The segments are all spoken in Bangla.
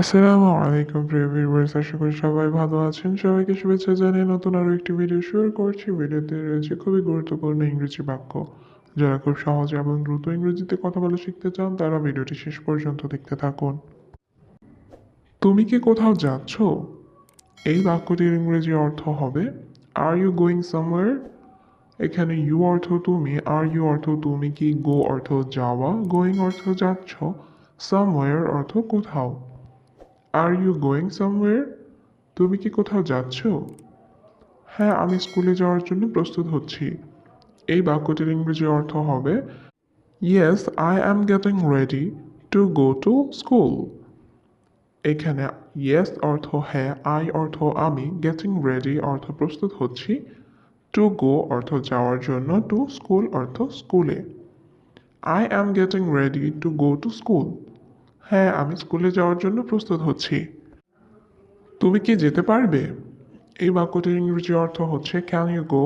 আসসালামু আলাইকুম, প্রিয় ভিউয়ার্স আশা করি সবাই ভালো আছেন। সবাইকে শুভেচ্ছা জানিয়ে নতুন আরও একটি ভিডিও শুরু করছি। ভিডিওতে রয়েছে খুবই গুরুত্বপূর্ণ ইংরেজি বাক্য। যারা খুব সহজ এবং দ্রুত ইংরেজিতে কথা বলা শিখতে চান, তারা ভিডিওটি শেষ পর্যন্ত দেখতে থাকুন। তুমি কি কোথাও যাচ্ছ? এই বাক্যটির ইংরেজি অর্থ হবে আর ইউ গোয়িং সামওয়্যার এখানে ইউ অর্থ তুমি আর ইউ অর্থ তুমি কি গো অর্থ যাওয়া গোয়িং অর্থ যাচ্ছ সামওয়্যার অর্থ কোথাও আর ইউ গোয়িং সামওয়্যার তুমি কি কোথাও যাচ্ছ? হ্যাঁ আমি স্কুলে যাওয়ার জন্য প্রস্তুত হচ্ছি। এই বাক্যটির ইংরেজি অর্থ হবে yes I am getting ready to go to school এখানে ইয়েস অর্থ হ্যাঁ আই অর্থ আমি গেটিং রেডি অর্থ প্রস্তুত হচ্ছি টু গো অর্থ যাওয়ার জন্য টু স্কুল অর্থ স্কুলে I am getting ready to go to school হ্যাঁ আমি স্কুলে যাওয়ার জন্য প্রস্তুত হচ্ছি। তুমি কি যেতে পারবে? এই বাক্যটির ইংরেজি অর্থ হচ্ছে ক্যান ইউ গো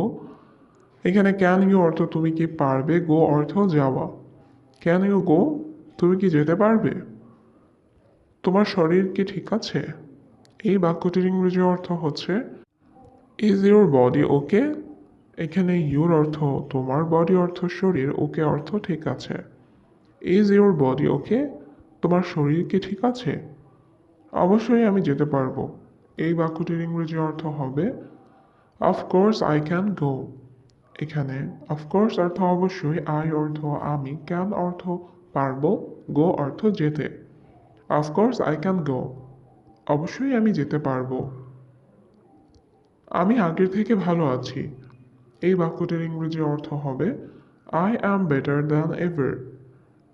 এখানে ক্যান ইউ অর্থ তুমি কি পারবে? গো অর্থ যাওয়া। ক্যান ইউ গো তুমি কি যেতে পারবে? তোমার শরীর কি ঠিক আছে? এই বাক্যটির ইংরেজি অর্থ হচ্ছে ইজ ইউর বডি ওকে এখানে ইউর অর্থ তোমার বডি অর্থ শরীর ওকে অর্থ ঠিক আছে। ইজ ইউর বডি ওকে তোমার শরীর কি ঠিক আছে? অবশ্যই আমি যেতে পারব। এই বাক্যটির ইংরেজি অর্থ হবে অফকোর্স আই ক্যান গো এখানে অফকোর্স অর্থ অবশ্যই আই অর্থ আমি ক্যান অর্থ পারব গো অর্থ যেতে। অফকোর্স আই ক্যান গো অবশ্যই আমি যেতে পারব। আমি আগের থেকে ভালো আছি। এই বাক্যটির ইংরেজি অর্থ হবে I am better than ever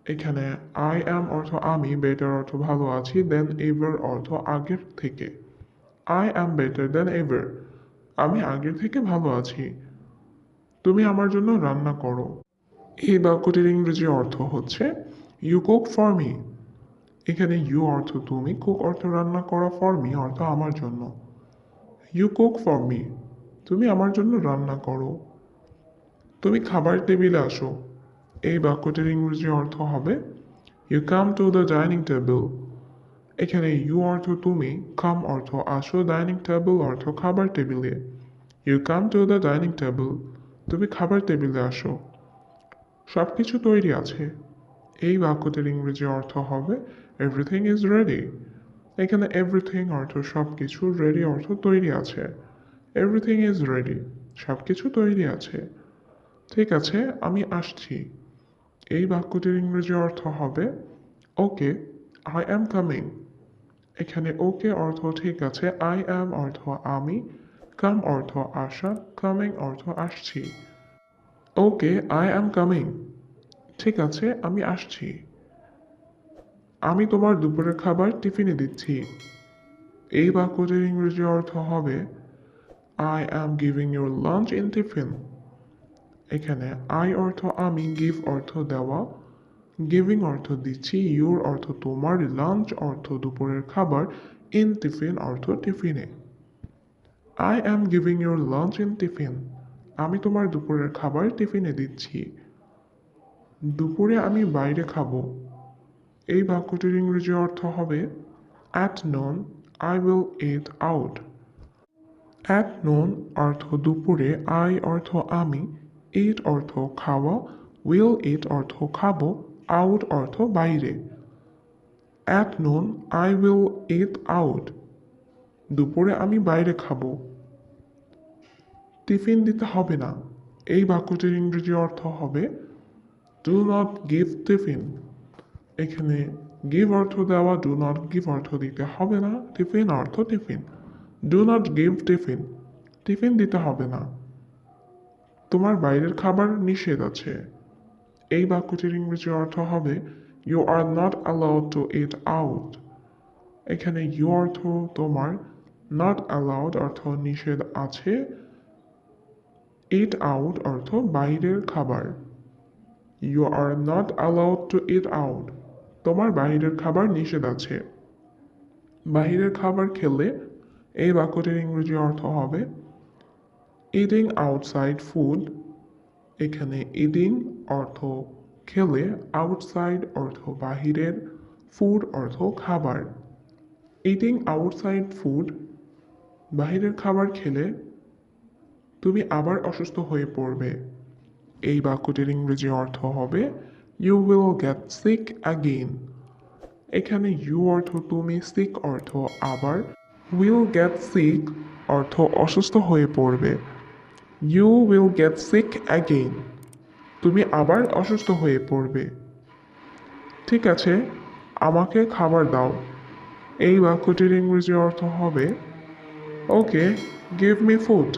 এখানে আই অ্যাম অর্থ আমি বেটার অর্থ ভালো আছি দেন এভার অর্থ আগের থেকে। I am better then ever আমি আগের থেকে ভালো আছি। তুমি আমার জন্য রান্না করো। এই বাক্যটির ইংরেজি অর্থ হচ্ছে ইউ কুক ফর মি এখানে ইউ অর্থ তুমি কুক অর্থ রান্না করা ফর মি অর্থ আমার জন্য। ইউ কুক ফর মি তুমি আমার জন্য রান্না করো। তুমি খাবার টেবিলে আসো। এই বাক্যটির ইংরেজি অর্থ হবে you come to the dining table এখানে ইউ অর্থ তুমি কাম অর্থ আসো ডাইনিং টেবিল অর্থ খাবার টেবিলে you come to the dining table তুমি খাবার টেবিলে আসো সব কিছু তৈরি আছে। এই বাক্যটির ইংরেজি অর্থ হবে এভরিথিং ইজ রেডি এখানে এভরিথিং অর্থ সব কিছু রেডি অর্থ তৈরি আছে। এভরিথিং ইজ রেডি সব কিছু তৈরি আছে। ঠিক আছে, আমি আসছি। এই বাক্যটির ইংরেজি অর্থ হবে, ওকে আই অ্যাম কামিং এখানে ওকে অর্থ ঠিক আছে আই অ্যাম অর্থ আমি কাম অর্থ আসা কামিং অর্থ আসছি। ওকে আই অ্যাম কামিং ঠিক আছে, আমি আসছি। আমি তোমার দুপুরের খাবার টিফিনে দিচ্ছি। এই বাক্যটির ইংরেজি অর্থ হবে I am giving your lunch in tiffin এখানে আই অর্থ আমি গিভ অর্থ দেওয়া গিভিং অর্থ দিচ্ছি ইউর অর্থ তোমার লাঞ্চ অর্থ দুপুরের খাবার ইন টিফিন অর্থ টিফিনে। I am giving your lunch in tiffin আমি তোমার দুপুরের খাবার টিফিনে দিচ্ছি। দুপুরে আমি বাইরে খাব। এই বাক্যটির ইংরেজি অর্থ হবে at noon I will eat out at noon অর্থ দুপুরে আই অর্থ আমি ইট অর্থ খাওয়া উইল ইট অর্থ খাব আউট অর্থ বাইরে at noon I will eat out দুপুরে আমি বাইরে খাব টিফিন দিতে হবে না এই বাক্যটির ইংরেজি অর্থ হবে ডু নট গিভ টিফিন এখানে গিভ অর্থ দেওয়া ডু নট গিভ অর্থ দিতে হবে না টিফিন অর্থ tiffin do not give tiffin tiffin দিতে হবে না তোমার বাইরের খাবার নিষেধ আছে। এই বাক্যটির ইংরেজি অর্থ হবে you are not allowed to eat out এখানে ইউ অর্থ তোমার নট অ্যালাউড অর্থ নিষেধ আছে ইট আউট অর্থ বাইরের খাবার। You are not allowed to eat out তোমার বাইরের খাবার নিষেধ আছে। বাইরের খাবার খেলে এই বাক্যটির ইংরেজি অর্থ হবে ইটিং আউটসাইড ফুড এখানে ইটিং অর্থ খেলে আউটসাইড অর্থ বাহিরের ফুড অর্থ খাবার। ইটিং আউটসাইড ফুড বাহিরের খাবার খেলে তুমি আবার অসুস্থ হয়ে পড়বে। এই বাক্যটির ইংরেজি অর্থ হবে you will get sick again এখানে ইউ অর্থ তুমি সিক অর্থ আবার উইল গেট সিক অর্থ অসুস্থ হয়ে পড়বে। You will get sick again তুমি আবার অসুস্থ হয়ে পড়বে। ঠিক আছে, আমাকে খাবার দাও। এই বাক্যটির ইংরেজি অর্থ হবে ওকে গিভ মি ফুড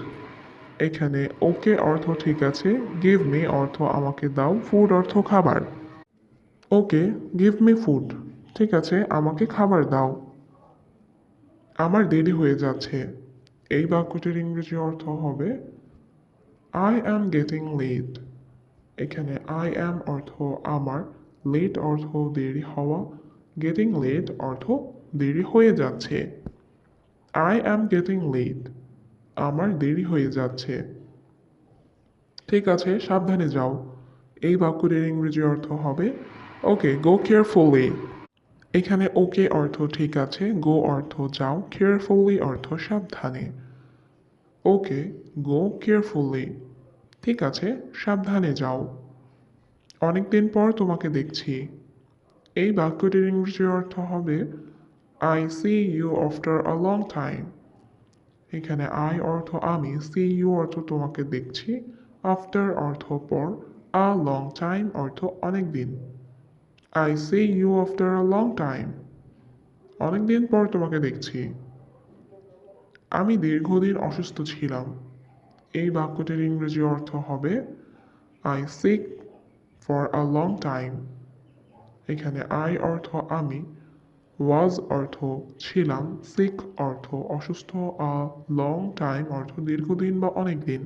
এখানে ওকে অর্থ ঠিক আছে গিভ মি অর্থ আমাকে দাও ফুড অর্থ খাবার। ওকে গিভ মি ফুড ঠিক আছে, আমাকে খাবার দাও। আমার দেরি হয়ে যাচ্ছে। এই বাক্যটির ইংরেজি অর্থ হবে আই অ্যাম গেটিং লেট এখানে আই অ্যাম অর্থ আমার লেট অর্থ দেরি হওয়া গেটিং লেট অর্থ দেরি হয়ে যাচ্ছে। আই অ্যাম গেটিং লেট আমার দেরি হয়ে যাচ্ছে। ঠিক আছে, সাবধানে যাও। এই বাক্যটির ইংরেজি অর্থ হবে ওকে গো কেয়ারফুলি এখানে ওকে অর্থ ঠিক আছে গো অর্থ যাও কেয়ারফুলি অর্থ সাবধানে। ওকে গো কেয়ারফুলি ঠিক আছে, সাবধানে যাও। অনেকদিন পর তোমাকে দেখছি। এই বাক্যটির ইংরেজি অর্থ হবে I see you after a long time এখানে আই অর্থ আমি সি ইউ অর্থ তোমাকে দেখছি আফটার অর্থ পর আ লং টাইম অর্থ অনেক দিন I see you after a long time অনেক দিন পর তোমাকে দেখছি। আমি দীর্ঘদিন অসুস্থ ছিলাম। এই বাক্যটির ইংরেজি অর্থ হবে I sick for a long time এখানে আই অর্থ আমি ওয়াজ অর্থ ছিলাম সিক অর্থ অসুস্থ আ লং টাইম অর্থ দীর্ঘদিন বা অনেক দিন।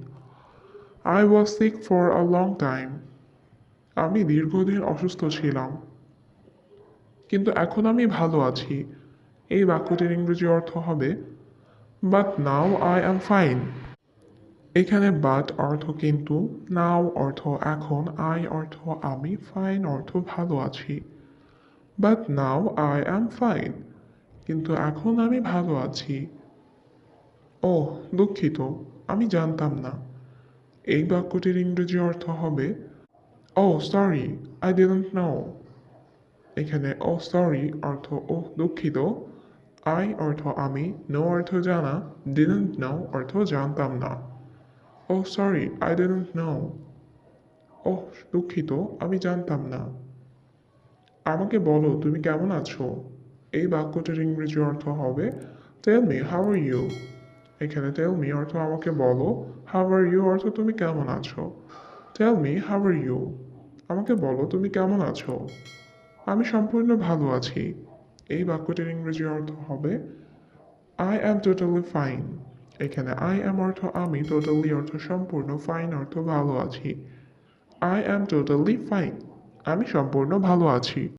I was sick for a long time আমি দীর্ঘদিন অসুস্থ ছিলাম। কিন্তু এখন আমি ভালো আছি। এই বাক্যটির ইংরেজি অর্থ হবে but now I am fine এখানে বাট অর্থ কিন্তু নাও অর্থ এখন আই অর্থ আমি ফাইন অর্থ ভালো আছি। But now I am fine কিন্তু এখন আমি ভালো আছি। ও দুঃখিত, আমি জানতাম না। এই বাক্যটির ইংরেজি অর্থ হবে oh sorry I didn't know এখানে ও সরি অর্থ ও দুঃখিত। আই অর্থ আমি, নো অর্থ জানা ডিডন্ট নো অর্থ জানতাম না। Oh sorry I didn't know ও দুঃখিত, আমি জানতাম না। আমাকে বলো, তুমি কেমন আছো? এই বাক্যটির ইংরেজি অর্থ হবে tell me how are you এখানে টেল মি অর্থ আমাকে বলো হাউ আর ইউ অর্থ তুমি কেমন আছো? Tell me how are you আমাকে বলো, তুমি কেমন আছো? আমি সম্পূর্ণ ভালো আছি। এই বাক্যটির ইংরেজি অর্থ হবে আই অ্যাম টোটালি ফাইন এখানে আই অ্যাম অর্থ, আমি টোটালি অর্থ, সম্পূর্ণ ফাইন অর্থ, ভালো আছি। আই অ্যাম টোটালি ফাইন আমি সম্পূর্ণ ভালো আছি।